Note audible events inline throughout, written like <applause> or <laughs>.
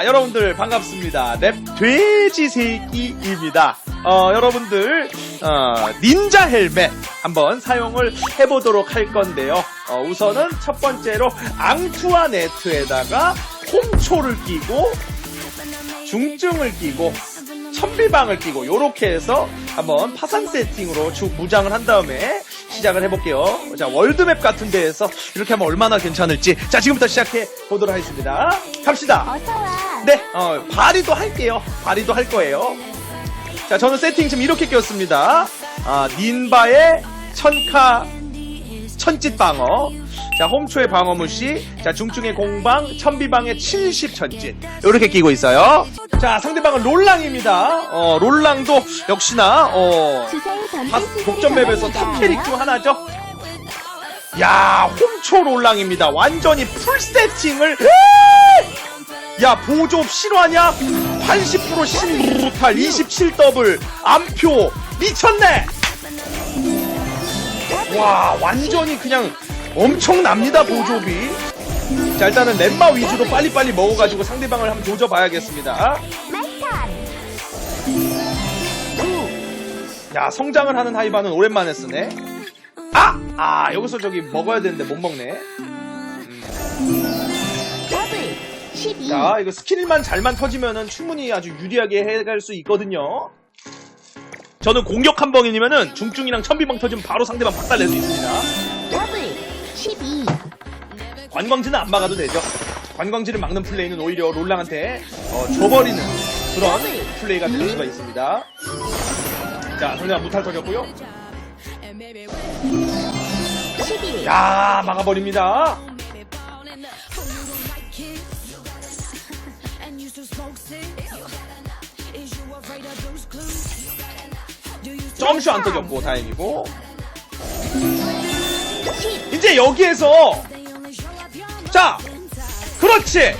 자, 여러분들 반갑습니다. 랩 돼지 새끼입니다. 어, 여러분들 어, 닌자 헬멧 한번 사용을 해보도록 할 건데요. 어, 우선은 첫 번째로 앙투아 네트에다가 홈초를 끼고 중증을 끼고 천비방을 끼고 요렇게 해서 한번 파산 세팅으로 주 무장을 한 다음에 시작을 해볼게요. 자 월드맵 같은 데에서 이렇게 하면 얼마나 괜찮을지 자 지금부터 시작해 보도록 하겠습니다. 갑시다. 어서와. 네, 어, 발휘도 할게요. 발휘도 할 거예요. 자, 저는 세팅 지금 이렇게 끼웠습니다. 아, 닌바의 천카, 천짓 방어. 자, 홈초의 방어 무시. 자, 중증의 공방, 천비방의 70 전진. 요렇게 끼고 있어요. 자, 상대방은 롤랑입니다. 어, 롤랑도 역시나, 어, 전진 탑-. 캐릭 중 하나죠. 야, 홈초 롤랑입니다. 완전히 풀 세팅을. 야, 보조업 실화냐? 80% 신무탈, 27 더블, 암표, 미쳤네! 와, 완전히 그냥 엄청납니다, 보조업이. 자, 일단은 lem마 위주로 빨리빨리 먹어가지고 상대방을 한번 조져봐야겠습니다. 야, 성장을 하는 하이바는 오랜만에 쓰네. 아! 아, 여기서 저기 먹어야 되는데 못 먹네. 더블. 12. 자, 이거 스킬만 잘만 터지면은 충분히 아주 유리하게 해갈 수 있거든요. 저는 공격 한 방이면은 중증이랑 천비방 터지면 바로 상대방 박살낼 수 있습니다. 더블. 12. 관광지는 안 막아도 되죠. 관광지를 막는 플레이는 오히려 롤랑한테 어, 줘버리는 그런 플레이가 될 수가 있습니다. 자, 상대방 무탈 터졌고요. 11. 야, 막아버립니다. 점슈 안 터졌고 다행이고. 10. 이제 여기에서 자 그렇지.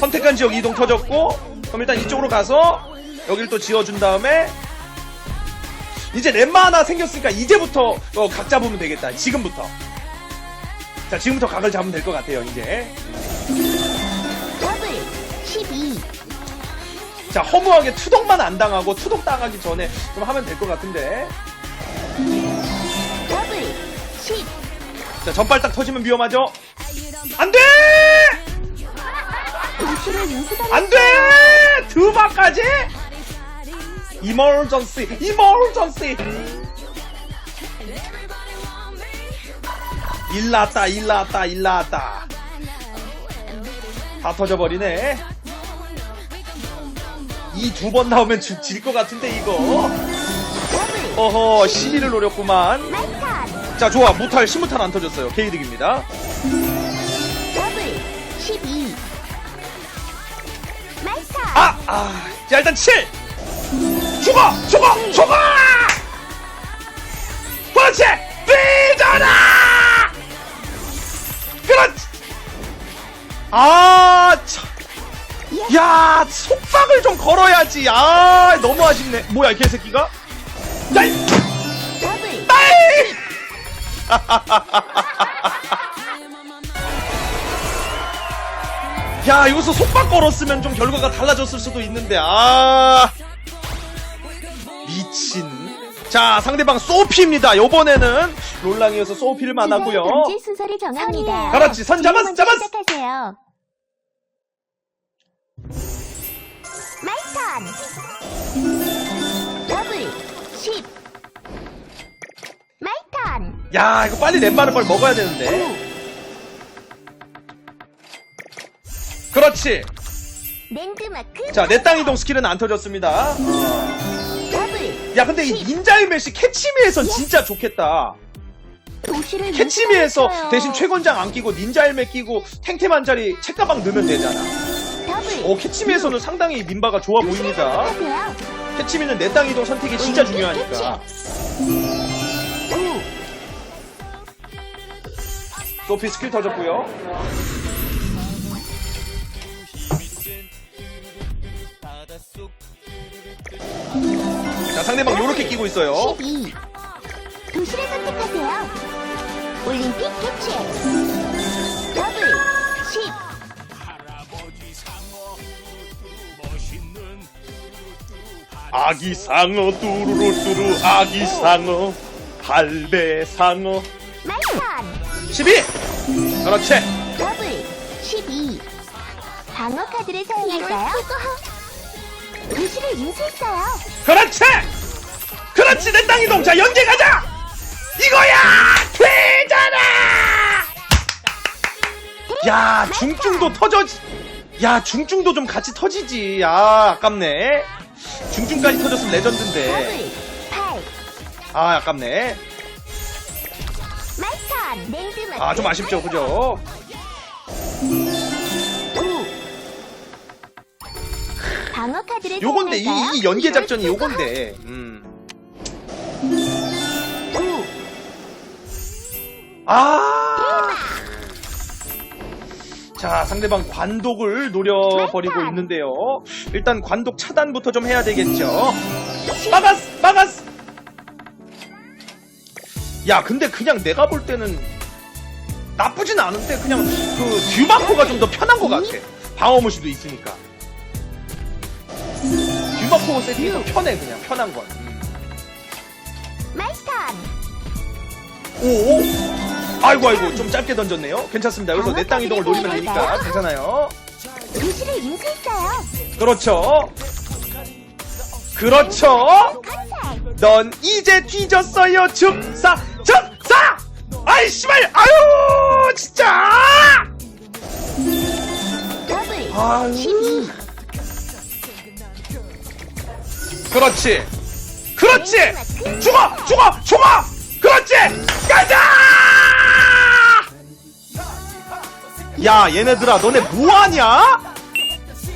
선택한 지역 이동 터졌고 그럼 일단 이쪽으로 가서 여기를 또 지어준 다음에 이제 렘마 하나 생겼으니까 이제부터 어, 각 잡으면 되겠다. 지금부터. 자 지금부터 각을 잡으면 될 것 같아요 이제 자 허무하게 투독만 안 당하고 투독 당하기 전에 좀 하면 될 것 같은데 더블. 10. 자 전발 딱 터지면 위험하죠 안돼 도시를 인수당했어요. 안돼 드바까지 이멀전시 이멀전시 일 났다 일 났다 일 났다 다 터져버리네 이 두 번 나오면 질 것 같은데 이거. 어허 시리를 노렸구만 마이탄. 자 좋아 무탈 신무탈 안 터졌어요 개이득입니다 더블. 12. 마이탄. 아! 아! 자, 일단 7! 죽어! 죽어! 죽어! 그렇지! 삐져라! 그렇지! 아, 참. 야, 속박을 좀 걸어야지. 아, 너무 아쉽네. 뭐야, 이 개새끼가? 야, 이, 더블. 아이! <laughs> 야, 이것서 속박 걸었으면 좀 결과가 달라졌을 수도 있는데, 아. 미친. 자, 상대방 소피입니다. 요번에는 롤랑이어서 소피를 던질 순서를 정합니다. 그렇지, 선 잡았어, 잡았어. 더블. 10. 마이탄. 야, 이거 빨리 렘바를 빨리 먹어야 되는데. 그렇지. 랜드마크. 자, 내 땅 이동 스킬은 안 터졌습니다. 더블. 야, 근데 이 닌자의 메시 캐치미에선 진짜 좋겠다. 도시를 캐치미에서. 대신 최건장 안 끼고 닌자 헬멧 끼고 탱템 한 자리 책가방 넣으면 되잖아. 어, 캐치미에서는 상당히 민바가 좋아 보입니다. 캐치미는 내땅 이동 선택이 진짜 중요하니까. 구. 소피 스킬 터졌고요. 자, 상대방 요렇게 끼고 있어요. 12. 도시를 선택하세요. 올림픽 캐치. 아기 상어 뚜루루 뚜루 아기 상어 할배 상어. 마이턴 12 그렇지. 더블 12 방어 카드를 사용할까요? 도시를 인수했어요. 그렇지! 그렇지 내 땅 이 동 자. 연계 가자! 이거야! 되잖아 야 중증도 터져 야 중증도 좀 같이 터지지. 아 아깝네 중증까지 터졌으면 레전드인데 더블 8아 아깝네 아 좀 아쉽죠 그죠 9 방어 카드를 요건데 이? 이 연계 작전이 요건데 음. 9 아. 자, 상대방 관독을 노려버리고 있는데요. 일단 관독 차단부터 좀 해야 되겠죠. 막았어! 막았어! 야, 근데 그냥 내가 볼 때는 나쁘진 않은데 그냥 그 듀마코가 좀 더 편한 것 같아. 방어무시도 있으니까. 듀마코 세팅이 더 편해, 그냥 편한 건. 음. 마이턴 오! 아이고 아이고 좀 짧게 던졌네요. 괜찮습니다. 여기서 내 땅 이동을 노리면 되니까 괜찮아요. 도시를 인수했어요. 그렇죠. 그렇죠. 컨셉 넌 이제 뒤졌어요. 즉사 즉사. 아이 씨발 아유 진짜. 더블 아유. 12 그렇지. 그렇지. 죽어 죽어 죽어. 그렇지. 가자. 야 얘네들아 너네 뭐하냐?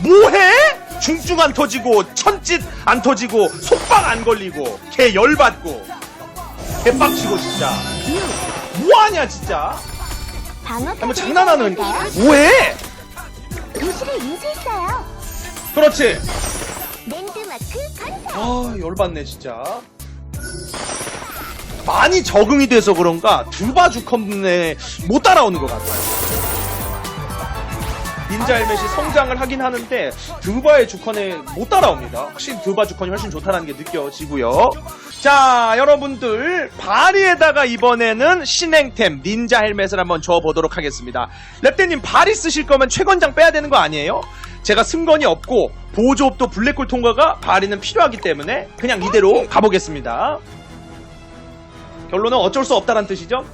뭐해? 중증 안 터지고 천짓 안 터지고 속박 안 걸리고 개 열받고 개빡치고 진짜 6 뭐하냐 진짜 카드를 장난하는? 뭐해? 도시를 인수했어요. 그렇지 랜드마크 컨셉 아 열받네 진짜 많이 적응이 돼서 그런가 두바주컴에 못 따라오는 것 같아요 닌자 헬멧이 성장을 하긴 하는데 드바의 주컨에 못 따라옵니다 확실히 드바 주컨이 훨씬 좋다는 게 느껴지고요 자 여러분들 바리에다가 이번에는 신행템 닌자 헬멧을 한번 줘보도록 하겠습니다 랩대님 바리 쓰실 거면 최건장 빼야 되는 거 아니에요? 제가 승건이 없고 보조업도 블랙홀 통과가 바리는 필요하기 때문에 그냥 이대로 가보겠습니다 결론은 어쩔 수 없다는 뜻이죠?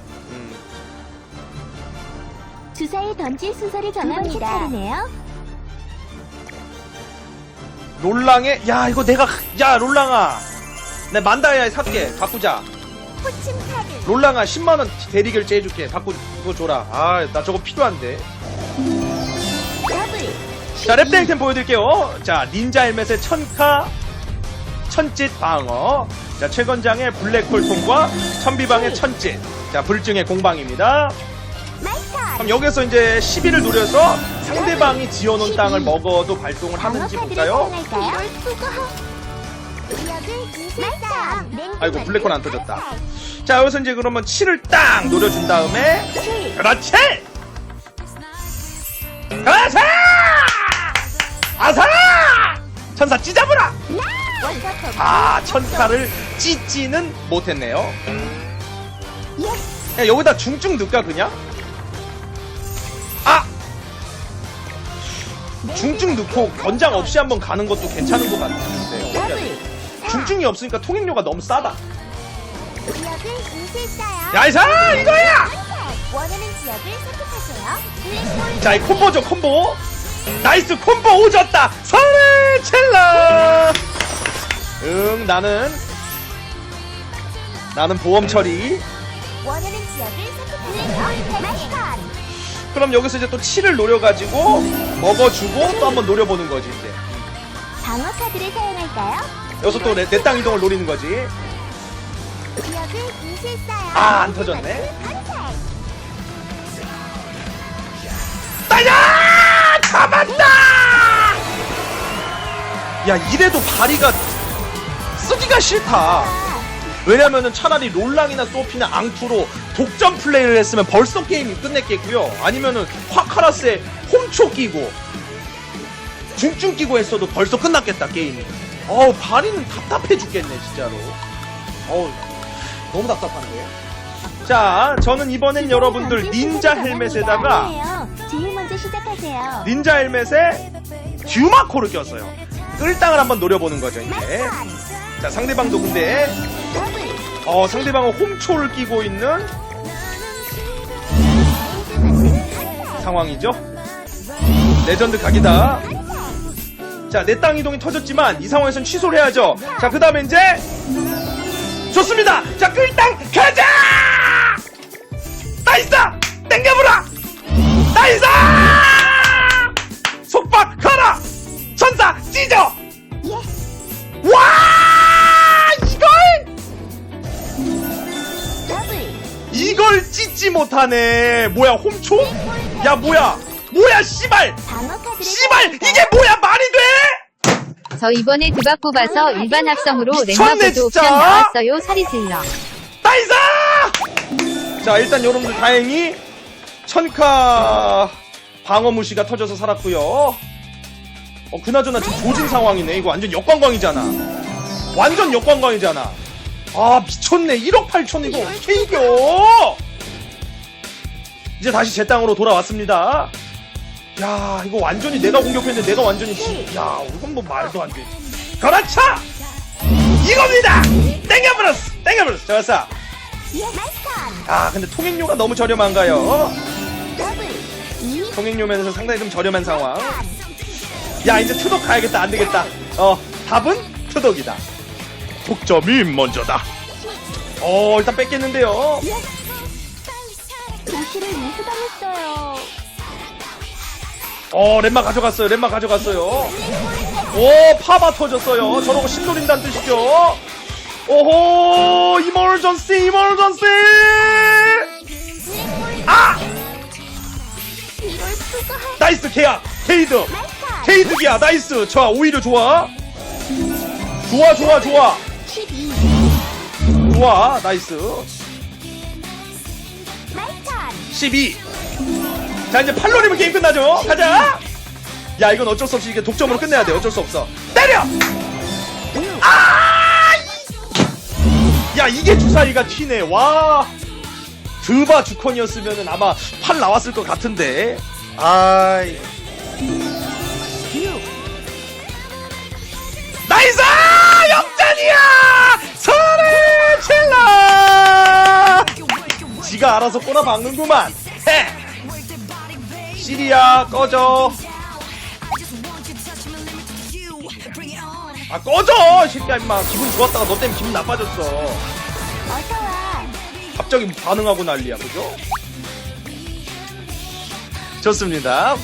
음. 주사에 던질 순서를 정합니다. 차례네요. 롤랑에? 야 이거 내가 야 롤랑아. 내 만다이아에 살게. 바꾸자. 호칭 카드. 롤랑아 10만원 대리 결제 해줄게. 바꾸 그거 줘라. 아 나 저거 필요한데. 더블. 자 랩땡템 보여드릴게요. 자 닌자 헬멧의 천카 천짓 방어. 자 최건장의 블랙홀 통과 천비방의 천짓. 자 불증의 공방입니다 그럼 여기서 이제 10위를 노려서 상대방이 지어놓은 땅을 먹어도 발동을 하는지 볼까요? 아이고 블랙홀 안 터졌다 자 여기서 이제 그러면 7을 딱 노려준 다음에 7 그렇지! 그렇지! 아사! 천사 찢어보라! 아, 천사를 찢지는 못했네요. 야, 여기다 중증 넣을까, 그냥? 중증 넣고 권장 없이 한번 가는 것도 괜찮은 것 같은데요. 중증이 없으니까 통행료가 너무 싸다. 지역을 인수했어요. 야, 이사! 이거야! 원하는 지역을 선택하세요. 블랙홀 자, 이 콤보죠, 콤보. 나이스 콤보 오졌다! 설레 첼러! 응, 나는, 나는 보험 처리. 원하는 지역을 선택하세요. 마이턴 그럼 여기서 이제 또 7을 노려가지고 먹어주고 또 한번 노려보는 거지, 이제. 방어 카드를 사용할까요? 여기서 또 내 땅 이동을 노리는 거지. 지역을 인수했어요. 아, 안 터졌네. 컨셉 따야! 잡았다! 야, 이래도 바리가 쓰기가 싫다. 왜냐면은 차라리 롤랑이나 소피나 앙투로 독점 플레이를 했으면 벌써 게임이 끝냈겠고요. 아니면은 화카라스에 홈초 끼고 중증 끼고 했어도 벌써 끝났겠다 게임이. 어우, 바리는 답답해 죽겠네, 진짜로. 어우, 너무 답답한데. 자, 저는 이번엔 여러분들 닌자 헬멧에다가 아니에요. 제일 먼저 시작하세요. 닌자 헬멧에 듀마코를 꼈어요. 끌당을 한번 노려보는 거죠, 이제. 자, 상대방도 근데. 어, 상대방은 홈초를 끼고 있는 상황이죠. 레전드 각이다. 자, 내 땅 이동이 터졌지만 이 상황에선 취소를 해야죠. 자, 그 다음에 이제 좋습니다. 자, 끌당 가자! 나이스! 땡겨보라! 나이스! 속박 가라! 천사 찢어! 이걸 찢지 못하네. 뭐야, 홈초? 야, 뭐야? 뭐야, 씨발! 씨발! 이게 뭐야, 말이 돼? 저 이번에 드박 뽑아서 일반 합성으로 미쳤네, 랭마보드 진짜. 옵션 나왔어요. 사리 질러. 나이스! 자, 일단 여러분들 다행히 천카 방어 무시가 터져서 살았고요. 어, 그나저나 지금 조진 상황이네. 이거 완전 역관광이잖아. 완전 역관광이잖아. 아, 미쳤네. 1억 8천 이거 어떻게 이겨? 이제 다시 제 땅으로 돌아왔습니다. 야, 이거 완전히 내가 공격했는데 내가 완전히 지- 야, 이건 뭐 말도 안 돼. 그렇죠! 이겁니다! 땡겨버렸어! 땡겨버렸어! 좋았어! 아, 근데 통행료가 너무 저렴한가요? 더블. 이. 통행료 면에서 상당히 좀 저렴한 상황. 야, 이제 투덕 가야겠다. 안 되겠다. 어, 답은 투덕이다. 독점이 먼저다. 어, 일단 뺏겠는데요. 도시를 인수당했어요. 어, 렘마 가져갔어요. 렘마 가져갔어요. 오, 파바 터졌어요. 저러고 신노린다는 뜻이죠. 오호, 이멀전시, 이멀전시! 아! 이럴 수가. 나이스, 계약! 케이드! 케이드 기야, 나이스! 좋아, 오히려 좋아. 좋아, 좋아, 좋아. 12. 좋아, 나이스. 마스턴. 12. 자, 이제 8롤이면 게임 끝나죠? 가자! 야, 이건 어쩔 수 없이 이게 독점으로 끝내야 돼. 어쩔 수 없어. 때려! 아! 야, 이게 주사위가 튀네. 와. 드바 주컨이었으면 아마 8 나왔을 것 같은데. 아이. 나이스! 역전이야! 지가 알아서 꼬라박는구만. 헤! 시리야, 꺼져. 아, 꺼져! 이 새끼야, 임마. 기분 좋았다가 너 때문에 기분 나빠졌어. 갑자기 반응하고 난리야, 그죠? 좋습니다.